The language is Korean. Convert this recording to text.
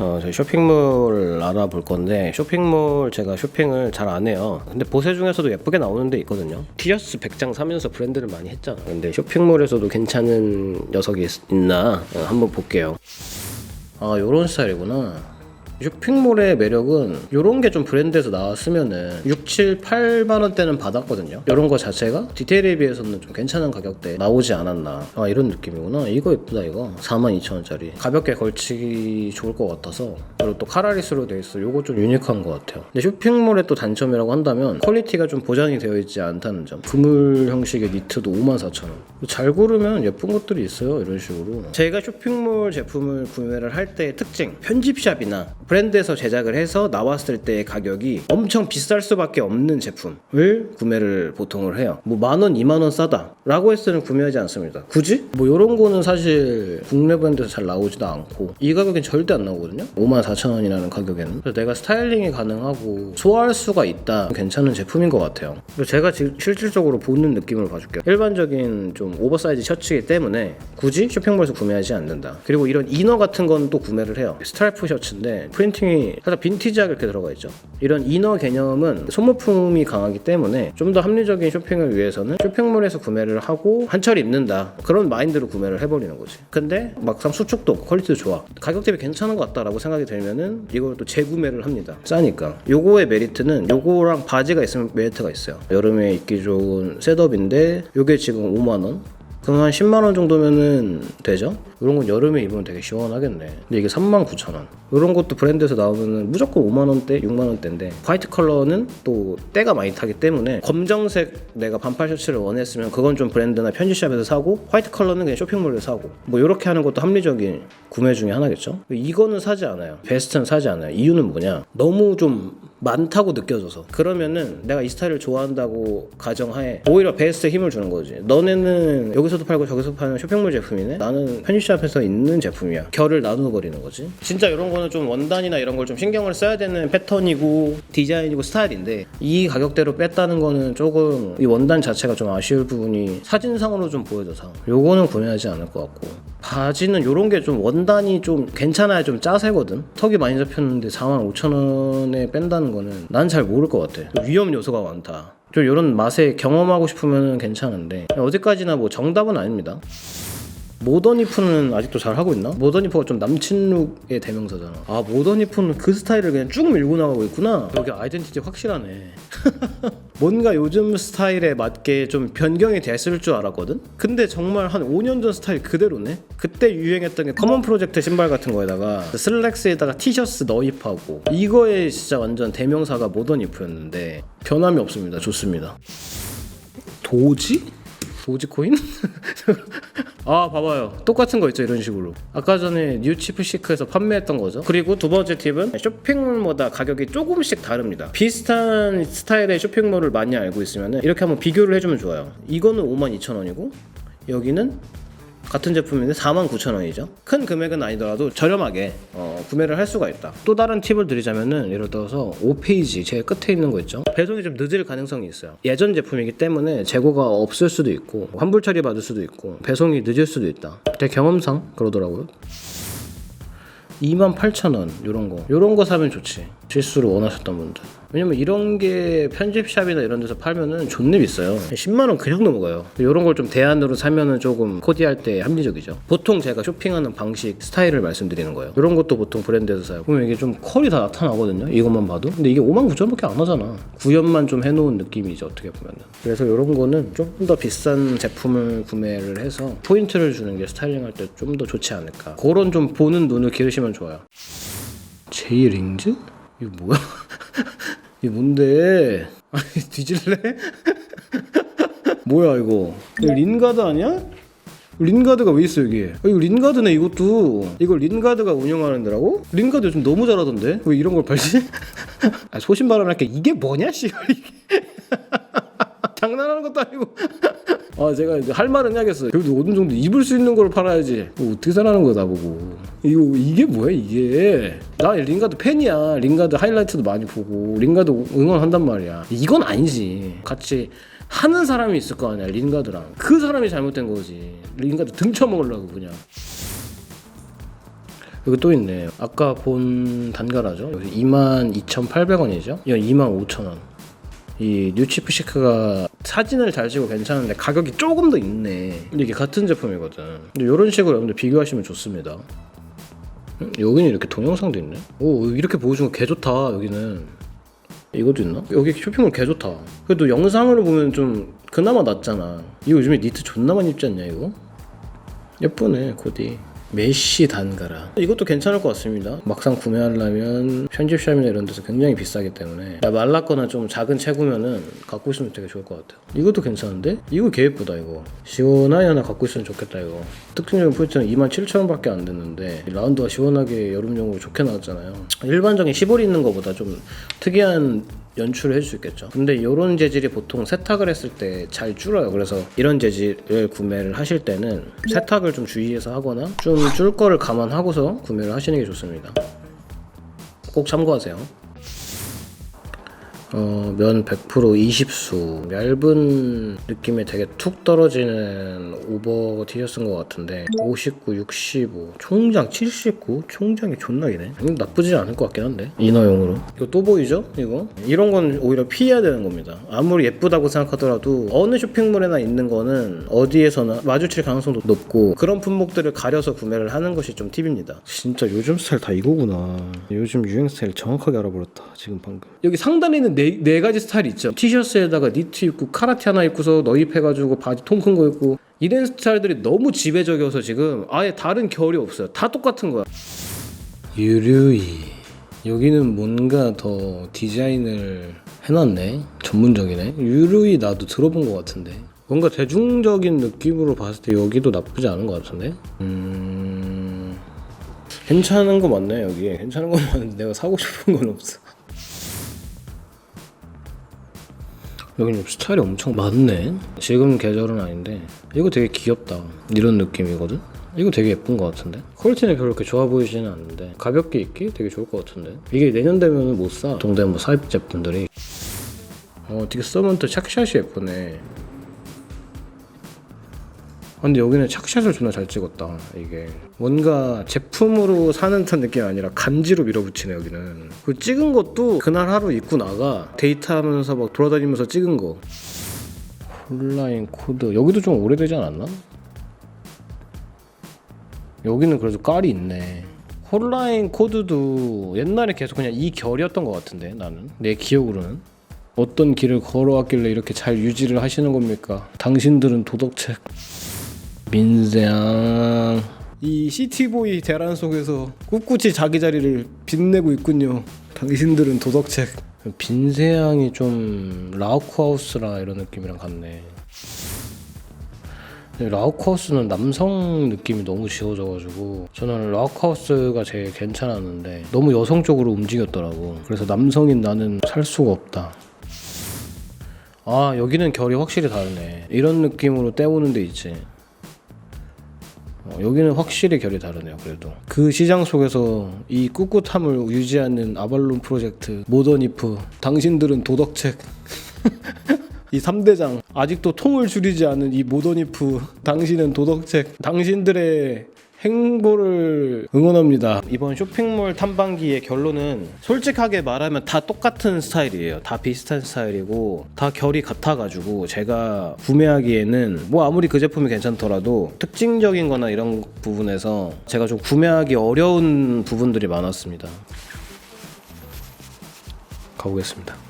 어, 저희 쇼핑몰을 알아볼 건데 쇼핑몰 제가 쇼핑을 잘 안 해요. 근데 보세 중에서도 예쁘게 나오는 데 있거든요. 티셔츠 100장 사면서 브랜드를 많이 했잖아. 근데 쇼핑몰에서도 괜찮은 녀석이 있, 나 한번 볼게요. 아, 요런 스타일이구나. 쇼핑몰의 매력은 요런 게 좀 브랜드에서 나왔으면은 6, 7, 8만 원대는 받았거든요. 요런 거 자체가 디테일에 비해서는 좀 괜찮은 가격대 나오지 않았나. 아, 이런 느낌이구나. 이거 예쁘다 이거. 42,000원짜리. 가볍게 걸치기 좋을 것 같아서. 그리고 또 카라리스로 돼 있어. 요거 좀 유니크한 것 같아요. 근데 쇼핑몰의 또 단점이라고 한다면 퀄리티가 좀 보장이 되어 있지 않다는 점. 그물 형식의 니트도 54,000원. 잘 고르면 예쁜 것들이 있어요. 이런 식으로. 제가 쇼핑몰 제품을 구매를 할 때의 특징. 편집샵이나 브랜드에서 제작을 해서 나왔을 때의 가격이 엄청 비쌀 수밖에 없는 제품을 구매를 보통을 해요. 뭐 만 원, 이만 원 싸다. 라고 했으면 구매하지 않습니다. 굳이? 뭐 요런 거는 사실 국내 브랜드에서 잘 나오지도 않고 이 가격엔 절대 안 나오거든요. 5만 4천 원이라는 가격에는. 그래서 내가 스타일링이 가능하고 소화할 수가 있다. 괜찮은 제품인 것 같아요. 제가 지- 실질적으로 보는 느낌을 봐줄게요. 일반적인 좀 오버사이즈 셔츠이기 때문에 굳이 쇼핑몰에서 구매하지 않는다. 그리고 이런 이너 같은 건 또 구매를 해요. 스트라이프 셔츠인데 프린팅이 살짝 빈티지하게 이렇게 들어가 있죠. 이런 이너 개념은 소모품이 강하기 때문에 좀 더 합리적인 쇼핑을 위해서는 쇼핑몰에서 구매를 하고 한철 입는다. 그런 마인드로 구매를 해버리는 거지. 근데 막상 수축도 없고 퀄리티도 좋아. 가격 대비 괜찮은 것 같다라고 생각이 들면은 이걸 또 재구매를 합니다. 싸니까. 요거의 메리트는 요거랑 바지가 있으면 메리트가 있어요. 여름에 입기 좋은 셋업인데 요게 지금 5만 원. 그럼 한 10만 원 정도면은 되죠? 이런 건 여름에 입으면 되게 시원하겠네. 근데 이게 3만 9천 원. 이런 것도 브랜드에서 나오면은 무조건 5만 원대, 6만 원대인데 화이트 컬러는 또 때가 많이 타기 때문에 검정색 내가 반팔 셔츠를 원했으면 그건 좀 브랜드나 편집샵에서 사고 화이트 컬러는 그냥 쇼핑몰에서 사고 뭐 이렇게 하는 것도 합리적인 구매 중에 하나겠죠. 이거는 사지 않아요. 베스트는 사지 않아요. 이유는 뭐냐? 너무 좀 많다고 느껴져서 그러면은 내가 이 스타일을 좋아한다고 가정하에 오히려 베스트에 힘을 주는 거지 너네는 여기서도 팔고 저기서 파는 쇼핑몰 제품이네 나는 편집 샵에서 있는 제품이야. 결을 나누어 버리는 거지. 진짜 이런 거는 좀 원단이나 이런 걸 좀 신경을 써야 되는 패턴이고 디자인이고 스타일인데 이 가격대로 뺐다는 거는 조금 이 원단 자체가 좀 아쉬울 부분이 사진상으로 좀 보여져서 요거는 구매하지 않을 것 같고 바지는 요런 게 좀 원단이 좀 괜찮아야 좀 짜세거든. 턱이 많이 잡혔는데 4만 5천 원에 뺀다는 거는 난 잘 모를 것 같아. 위험 요소가 많다. 좀 이런 맛에 경험하고 싶으면 괜찮은데 어디까지나 뭐 정답은 아닙니다 모더니프는 아직도 잘 하고 있나? 모더니프가 좀 남친 룩의 대명사잖아. 아 모더니프는 그 스타일을 그냥 쭉 밀고 나가고 있구나. 여기 아이덴티티 확실하네. 뭔가 요즘 스타일에 맞게 좀 변경이 됐을 줄 알았거든. 근데 정말 한 5년 전 스타일 그대로네. 그때 유행했던 게 커먼 프로젝트 신발 같은 거에다가 슬랙스에다가 티셔츠 너입하고 이거에 진짜 완전 대명사가 모더니프였는데 변함이 없습니다. 좋습니다. 도지? 도지코인? 아 봐봐요. 똑같은 거 있죠 이런 식으로. 아까 전에 뉴치프시크에서 판매했던 거죠. 그리고 두 번째 팁은 쇼핑몰마다 가격이 조금씩 다릅니다. 비슷한 스타일의 쇼핑몰을 많이 알고 있으면 이렇게 한번 비교를 해주면 좋아요. 이거는 52,000원이고 여기는 같은 제품인데 49,000원이죠. 큰 금액은 아니더라도 저렴하게 어, 구매를 할 수가 있다. 또 다른 팁을 드리자면은 예를 들어서 5페이지 제일 끝에 있는 거 있죠. 배송이 좀 늦을 가능성이 있어요. 예전 제품이기 때문에 재고가 없을 수도 있고 환불 처리 받을 수도 있고 배송이 늦을 수도 있다. 제 경험상 그러더라고요. 28,000원 요런 거 요런 거 사면 좋지 실수를 원하셨던 분들. 왜냐면 이런 게 편집샵이나 이런 데서 팔면은 존내 비싸요. 10만원 그냥 넘어가요. 요런 걸 좀 대안으로 사면은 조금 코디할 때 합리적이죠. 보통 제가 쇼핑하는 방식 스타일을 말씀드리는 거예요. 이런 것도 보통 브랜드에서 사요. 그러면 이게 좀 컬이 다 나타나거든요 이것만 봐도. 근데 이게 5만 9천 원밖에 안 하잖아. 구현만 좀 해놓은 느낌이죠 어떻게 보면은. 그래서 이런 거는 좀 더 비싼 제품을 구매를 해서 포인트를 주는 게 스타일링 할 때 좀 더 좋지 않을까. 그런 좀 보는 눈을 기르시면 좋아요. 제이링즈? 이거 뭐야? 이게 뭔데? 아니 뒤질래? 뭐야 이거? 이거 린가드 아니야? 린가드가 왜 있어 여기? 아, 이거 린가드네 이것도 이걸 린가드가 운영하는 데라고? 린가드 요즘 너무 잘하던데 왜 이런 걸 팔지? 아, 소신 발언할게 이게 뭐냐 이게 장난하는 것도 아니고 아 제가 이제 할 말은 해야겠어요. 그래도 어느 정도 입을 수 있는 걸 팔아야지. 뭐 어떻게 살라는 거야 나보고. 이거 이게 뭐야 이게? 나 링가드 팬이야. 링가드 하이라이트도 많이 보고. 링가드 응원한단 말이야. 이건 아니지. 같이 하는 사람이 있을 거 아니야 링가드랑. 그 사람이 잘못된 거지. 링가드 등쳐먹으려고 그냥. 여기 또 있네. 아까 본 단가라죠. 여기 22,800원이죠. 이건 25,000원. 이 뉴치프 시크가 사진을 잘 찍고 괜찮은데 가격이 조금 더 있네. 근데 이게 같은 제품이거든. 근데 이런 식으로 여러분들 비교하시면 좋습니다. 음, 여기는 이렇게 동영상도 있네. 오 이렇게 보여준 거 개 좋다 여기는. 이것도 있나? 여기 쇼핑몰 개 좋다. 그래도 영상으로 보면 좀 그나마 낫잖아. 이거 요즘에 니트 존나 많이 입지 않냐 이거? 예쁘네 코디. 메쉬 단가라. 이것도 괜찮을 것 같습니다. 막상 구매하려면 편집샵이나 이런 데서 굉장히 비싸기 때문에. 나 말랐거나 좀 작은 체구면은 갖고 있으면 되게 좋을 것 같아요. 이것도 괜찮은데? 이거 개 예쁘다 이거. 시원하게 하나 갖고 있으면 좋겠다 이거. 특징적인 포인트는 27,000원밖에 안 됐는데 이 라운드가 시원하게 여름용으로 좋게 나왔잖아요. 일반적인 시볼이 있는 것보다 좀 특이한 연출을 해줄 수 있겠죠. 근데 이런 재질이 보통 세탁을 했을 때 잘 줄어요. 그래서 이런 재질을 구매를 하실 때는 세탁을 좀 주의해서 하거나 좀 줄 거를 감안하고서 구매를 하시는 게 좋습니다. 꼭 참고하세요. 어, 면 100% 20수. 얇은 느낌에 되게 툭 떨어지는 오버 티셔츠인 것 같은데 59, 65 총장 79 총장이 존나 기네. 이건 나쁘지 않을 것 같긴 한데. 이너용으로. 이거 또 보이죠? 이거? 이런 건 오히려 피해야 되는 겁니다. 아무리 예쁘다고 생각하더라도 어느 쇼핑몰에나 있는 거는 어디에서나 마주칠 가능성도 높고 그런 품목들을 가려서 구매를 하는 것이 좀 팁입니다. 진짜 요즘 스타일 다 이거구나. 요즘 유행 스타일 정확하게 알아버렸다 지금 방금. 여기 상단에는 네, 네 가지 스타일이 있죠. 티셔츠에다가 니트 입고 카라티 하나 입고서 너입해가지고 바지 통 큰 거 입고. 이런 스타일들이 너무 지배적이어서 지금 아예 다른 결이 없어요. 다 똑같은 거야. 유류이. 여기는 뭔가 더 디자인을 해놨네. 전문적이네. 유류이 나도 들어본 것 같은데. 뭔가 대중적인 느낌으로 봤을 때 여기도 나쁘지 않은 것 같은데? 음 괜찮은 거 맞네 여기에. 괜찮은 거 맞는데 내가 사고 싶은 건 없어 여기는 스타일이 엄청 많네. 지금 계절은 아닌데 이거 되게 귀엽다. 이런 느낌이거든. 이거 되게 예쁜 것 같은데 퀄리티는 별로 그렇게 좋아 보이지는 않는데 가볍게 입기 되게 좋을 것 같은데 이게 내년 되면 못사 동대문 뭐 사입 제품들이 어 되게 또 착샷이 예쁘네 아, 근데 여기는 착샷을 존나 잘 찍었다 이게. 뭔가 제품으로 사는 듯한 느낌이 아니라 간지로 밀어붙이네 여기는. 그 찍은 것도 그날 하루 입고 나가 데이트하면서 막 돌아다니면서 찍은 거. 온라인 코드. 여기도 좀 오래되지 않았나? 여기는 그래도 깔이 있네. 홀라인 코드도 옛날에 계속 그냥 이 결이었던 것 같은데 나는. 내 기억으로는. 어떤 길을 걸어왔길래 이렇게 잘 유지를 하시는 겁니까? 당신들은 도덕책 민세양 이 시티보이 대란 속에서 꿋꿋이 자기 자리를 빛내고 있군요. 당신들은 도덕책. 빈세양이 좀 라우크하우스라 이런 느낌이랑 같네. 라우크하우스는 남성 느낌이 너무 지워져가지고 저는 라우크하우스가 제일 괜찮았는데 너무 여성적으로 움직였더라고. 그래서 남성인 나는 살 수가 없다. 아 여기는 결이 확실히 다르네. 이런 느낌으로 때우는 데 있지 어, 여기는 확실히 결이 다르네요 그래도. 그 시장 속에서 이 꿋꿋함을 유지하는 아발론 프로젝트 모더니프 당신들은 도덕책 이 3대장 아직도 통을 줄이지 않은 이 모더니프 당신은 도덕책 당신들의 행보를 응원합니다. 이번 쇼핑몰 탐방기의 결론은 솔직하게 말하면 다 똑같은 스타일이에요. 다 비슷한 스타일이고 다 결이 같아가지고 제가 구매하기에는 뭐 아무리 그 제품이 괜찮더라도 특징적인 거나 이런 부분에서 제가 좀 구매하기 어려운 부분들이 많았습니다. 가보겠습니다.